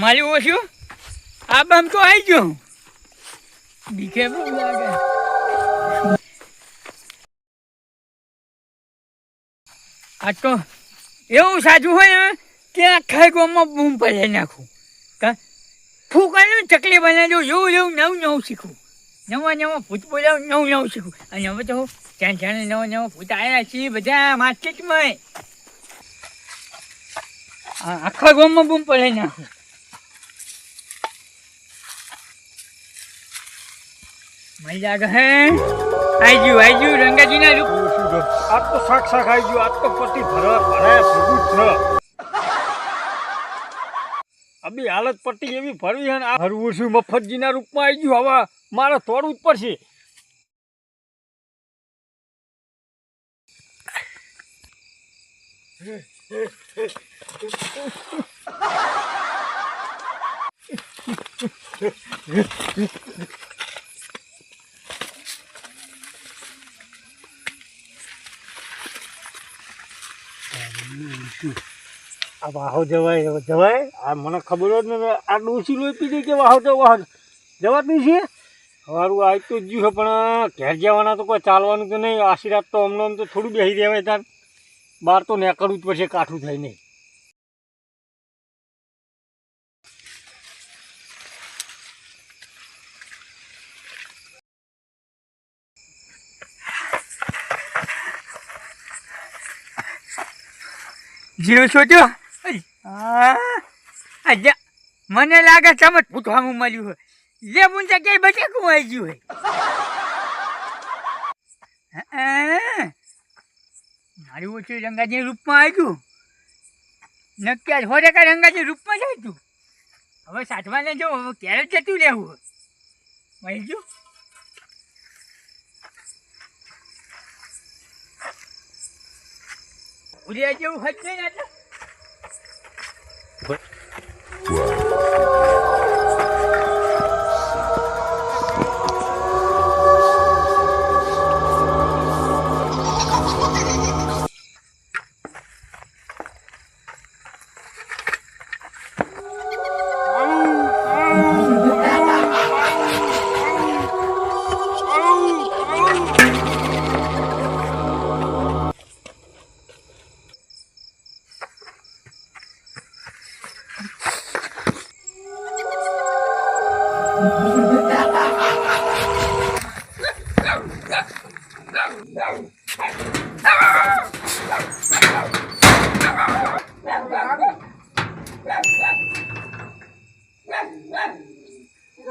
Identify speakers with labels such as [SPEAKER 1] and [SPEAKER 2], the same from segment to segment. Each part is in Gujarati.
[SPEAKER 1] મારી ઓછું આ બમ તો આવી ગયો. લાગે. આ તો એવું સાચું હોય કે આખા ગામમાં બૂમ પડાવી નાખું. ફૂકાનું ચકલી બનાવજો એવું એવું નવું નવું શીખું. નવા નવા ભૂત બોલાવું, નવું નવું શીખું. અને હવે તો ત્યાં ત્યાં નવા નવા ભૂત આવ્યા છીએ બધા માર્કેટમાં આખા ગામમાં બૂમ પડાવી નાખું. મળી ગહે આઈ ગયું આઈ ગયું, રંગાજીના રૂપ.
[SPEAKER 2] આજ તો શાક શાક આવી ગયું, આજ તો પતિ ભરવા ભરાયા ભેગું છે. અબી, હાલત પટ્ટી એવી ભરવી છે ને, આ હરવું છું, મફતજીના રૂપમાં આવી ગયું, હવે મારે તોડવું જ પડશે. આ વાહો જવાય જવાય? આ મને ખબર જ નથી. આ ડોસી લોહી પી કે વાહો તો વાહો જવાતું છે? સારું આવી તો જ છે, પણ ઘેર જવાના તો કોઈ ચાલવાનું તો નહીં. આશીર્વાદ તો અમને તો થોડું બેસી રહેવાય તાર. બહાર તો નીકળવું જ પડશે, કાઠું થઈને.
[SPEAKER 1] જીવ અજા મને લાગે સમજ પૂછવાનું મળ્યું હોય. જે પૂંચા ક્યાંય બટેકું આવી ગયું હોય. મારું ઓછું રંગાજી રૂપમાં આવ્યું નક્કી આજ સો ટકા રંગાજી રૂપમાં જ આવ્યું હવે સાઠવાને જો, હવે ક્યારે જતું રહેવું મળી ગયું? ઉડિયા જેવું હજ નહીં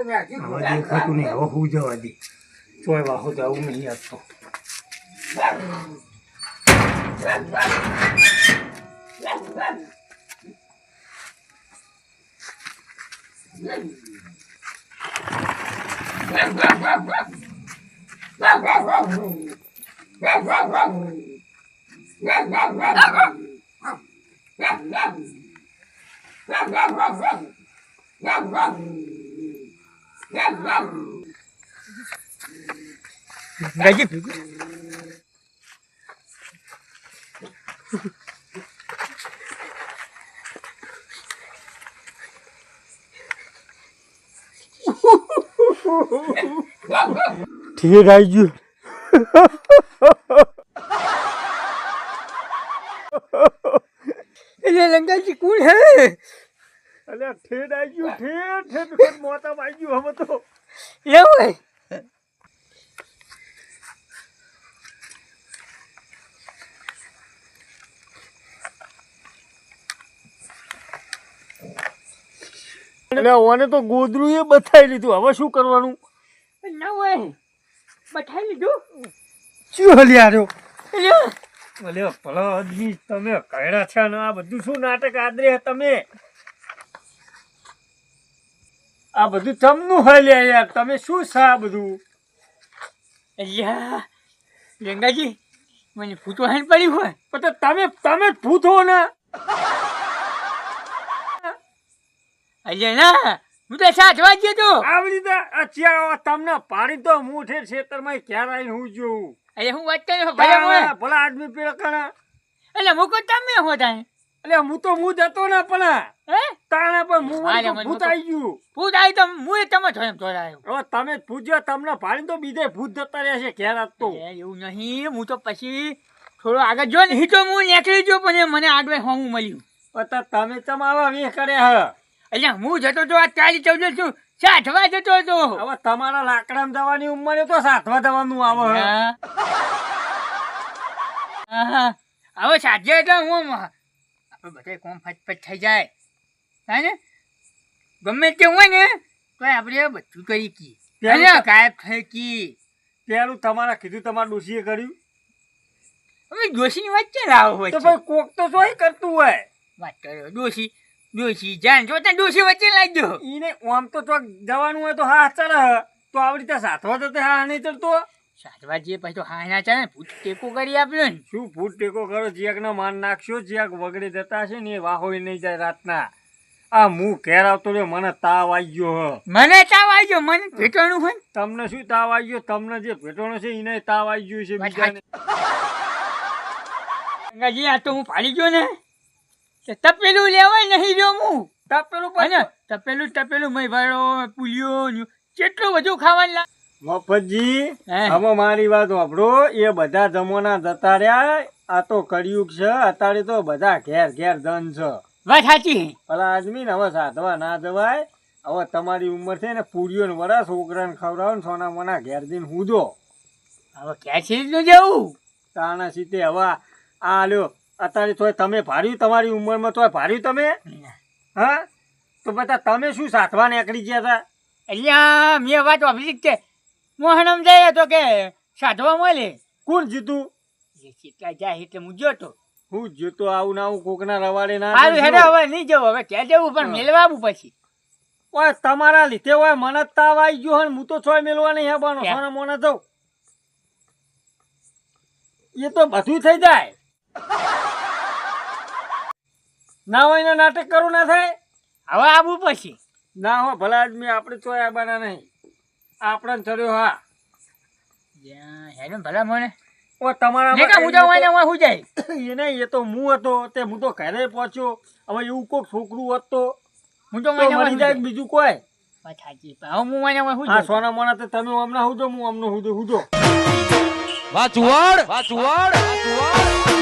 [SPEAKER 1] ને એટલે
[SPEAKER 2] હવે દેખાતું નહીં હવે હું જવા દે ચોય વાહો તો આવું નહીં આપતો
[SPEAKER 1] ગાજી ભેગું
[SPEAKER 2] ઠીક આવી ગયું
[SPEAKER 1] એટલે રંગાજી કોણ હે
[SPEAKER 2] અલ્યા ઠેડ આવી ગયું ઠેડ ઠેડ મોતા આવી ગયું હવે તો
[SPEAKER 1] એવું
[SPEAKER 2] એટલે ઓને તો ગોદરું એ બતાવી લીધું. હવે શું કરવાનું?
[SPEAKER 1] ના હોય. બઠાઈ લીધું?
[SPEAKER 2] શું હલી આર્યો તમે કયડા છે ને આ બધું શું નાટક આદરે તમે? આ બધું તમનું હલ્યા યાર. તમે શું છે આ બધું?
[SPEAKER 1] મને ફૂટો હાન પડી હોય.
[SPEAKER 2] પણ તો તમે તમે જ ભૂત હો ને.
[SPEAKER 1] હું તો સાચવા જ તો.
[SPEAKER 2] આવી રીતે અત્યારે તમને પાડી તો હું છે ખેતરમાં હું જોઉં?
[SPEAKER 1] અરે હું વાત ભલા
[SPEAKER 2] આદમી પેલો કણા.
[SPEAKER 1] એટલે હું તમે હો
[SPEAKER 2] એટલે હું તો હું જતો ના પણ
[SPEAKER 1] હે?
[SPEAKER 2] તાણે પણ હું ભૂત આવી ગયું.
[SPEAKER 1] ભૂત આવી તો હું તમે જોઈ જોડાયો.
[SPEAKER 2] હવે તમે પૂજ્યો તમને પાડી તો બીજે ભૂત જતા રહેશે ક્યારે ઘેર
[SPEAKER 1] આપતો એવું નહીં હું તો પછી થોડો આગળ જો ને તો હું નીકળી ગયો પણ મને આગળ હોવું મળ્યું.
[SPEAKER 2] તમે તમારા વેહ કર્યા હા?
[SPEAKER 1] એટલે હું જતો તો આ ચાલી ચૌદ છું. સાઠવા જતો હતો
[SPEAKER 2] હવે તમારા લાકડા જવાની ઉંમરે તો સાઠવા જવાનું આવે.
[SPEAKER 1] હવે સાંજે એટલે હું બધા કોમ ફટફટ થઈ જાય. હા ને? ગમે તે હોય ને તો આપણે બધું કરી કી
[SPEAKER 2] તો-
[SPEAKER 1] ગાયબ થઈ કી
[SPEAKER 2] પેલું તમારા કીધું તમારા ડોશીએ કર્યું?
[SPEAKER 1] હવે ડોશીની વાત છે લાવો
[SPEAKER 2] તો
[SPEAKER 1] વચ્ચે
[SPEAKER 2] ભાઈ કોક તો શું કરતું હોય.
[SPEAKER 1] વાત કર્યો ડોશી. ડોશી જાણ જો તને ડોશી વચ્ચે લાવી દો.
[SPEAKER 2] ઈને આમ તો ચોક જવાનું હોય તો હા હ. તો આવડી રીતે સાથવા જતે હા નહીં ચડતો
[SPEAKER 1] સાતવા જે પછી તો હા ના ચાલે ભૂત ટેકો કરી આપ્યો ને.
[SPEAKER 2] શું ફૂટ ટેકો કરો? જીયકનો માન નાખશો જીયક વગડે જતા છે ને એ વાહોય નહીં જાય રાતના. આ હું ઘેર આવતો રહ્યો મને તાવ આવી ગયો હ.
[SPEAKER 1] મને તાવ આવી ગયો મને ભેટવાનું હોય
[SPEAKER 2] તમને શું તાવ આવી ગયો? તમને જે ભેટણું છે એને તાવ આવી ગયો છે બીજાને.
[SPEAKER 1] ગંગાજી આ તો હું ફાડી ગયો ને. તે તપેલું લેવાય નહીં જો હું
[SPEAKER 2] તપેલું પણ
[SPEAKER 1] તપેલું તપેલું મય ભરો પુલિયો કેટલું બધું ખાવાનું લા
[SPEAKER 2] મફતજી
[SPEAKER 1] હે.
[SPEAKER 2] આમાં મારી વાત વાપરો. એ બધા જમોના જતા રહ્યા આ તો કળિયુગ છે. અત્યારે તો બધા ઘેર ઘેર ધન છે.
[SPEAKER 1] વાત સાચી
[SPEAKER 2] પેલા આદમી ને હવે સાધવા ના જવાય. હવે તમારી ઉંમર છે ને પૂરીઓ ને વડા છોકરાને ખવડાવો ને સોના મોના ઘેર જઈને હુંજો
[SPEAKER 1] હવે ક્યાં છે નું જવું?
[SPEAKER 2] તાણા સીતે હવે આ લ્યો અત્યારે તોય તમે ભાર્યું તમારી ઉંમરમાં તોય ભાર્યું તમે? હા? તો બધા તમે શું સાધવા નીકળી ગયા હતા?
[SPEAKER 1] અહીંયા મેં વાત વાપરી કે મોહન જાય તો કે સાધવા મળે?
[SPEAKER 2] કોણ જીતું?
[SPEAKER 1] એ જાય એટલે હું ગયો
[SPEAKER 2] હું જીતો આવું ના આવું કોકના રવાડે ના
[SPEAKER 1] સારું. હવે નહીં જવું હવે ક્યાં જવું પણ મેળવા પછી.
[SPEAKER 2] ઓય તમારા લીધે હોય મને તાવ આવી ગયો હોય હું તો છોય મેલવા નહીં
[SPEAKER 1] ક્યાં?
[SPEAKER 2] સોના મોના એ તો બધું થઈ જાય. ના હોય ને નાટક કરવું ના થાય?
[SPEAKER 1] હવે આવું પછી.
[SPEAKER 2] ના હો ભલા આદમી આપણે તો આવવાના નહીં. આપણે ચડ્યો હા.
[SPEAKER 1] જ્યાં ભલા મને.
[SPEAKER 2] ઓ તમારા
[SPEAKER 1] ને કાં હું જાઉં એને હું જાય?
[SPEAKER 2] એ નહીં એ તો હું હતો તે હું તો ઘરે પહોંચ્યો. હવે એવું કોઈક છોકરું હોત. તો
[SPEAKER 1] હું તો
[SPEAKER 2] મરી જાય બીજું કોઈ?
[SPEAKER 1] હું હું
[SPEAKER 2] હા સોના મોના તો તમે હમણાં હુજો હું હમણાં હુજો હુજો.
[SPEAKER 3] વાચવાડ વાચવાડ! વાચુવાડ!